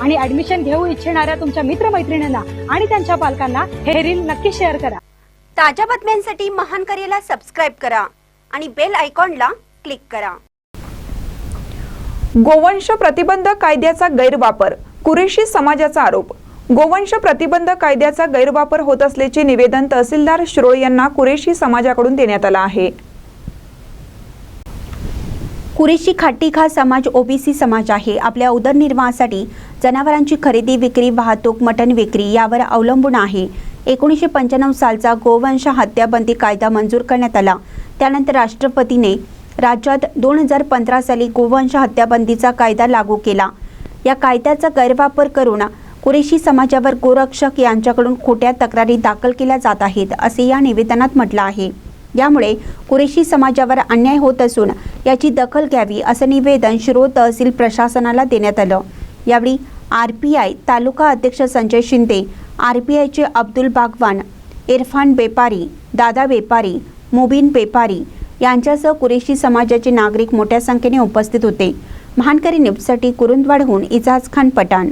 आणि ऍडमिशन घेऊ इच्छिणाऱ्या तुमच्या मित्रमैत्रिणींना आणि त्यांच्या पालकांना हे रील नक्की शेअर करा. ताज्या बातम्यांसाठी महान करेला सबस्क्राईब करा आणि बेल आयकॉनला क्लिक करा. गोवंश प्रतिबंध कायद्याचा गैरवापर कुरेशी समाजाचा आरोप. गोवंश प्रतिबंध कायद्याचा गैरवापर होत असल्याचे निवेदन तहसीलदार शिरोळ यांना कुरेशी समाजाकडून देण्यात आलं आहे. कुरेशी खाटी खा समाज ओबीसी समाज आहे. आपल्या उदरनिर्वाहासाठी जनावरांची खरेदी विक्री वाहतूक मटण विक्री यावर अवलंबून आहे. एकोणीसशे पंच्याण्णव सालचा गोवंश हत्याबंदी कायदा मंजूर करण्यात आला. त्यानंतर राष्ट्रपतीने राज्यात दोन हजार पंधरा साली गोवंश हत्याबंदीचा कायदा लागू केला. या कायद्याचा गैरवापर करून कुरेशी समाजावर गोरक्षक यांच्याकडून खोट्या तक्रारी दाखल केल्या जात आहेत असे या निवेदनात म्हटलं आहे. यामुळे कुरेशी समाजावर अन्याय होत असून याची दखल घ्यावी असं निवेदन शिरो तहसील प्रशासनाला देण्यात आलं. यावेळी आर पी आय तालुका अध्यक्ष संजय शिंदे आर पी आयचे अब्दुल बागवान इरफान बेपारी दादा बेपारी मुबीन बेपारी यांच्यासह कुरेशी समाजाचे नागरिक मोठ्या संख्येने उपस्थित होते. महानकरी न्यूजसाठी कुरुंदवाडहून इजाज खान पठाण.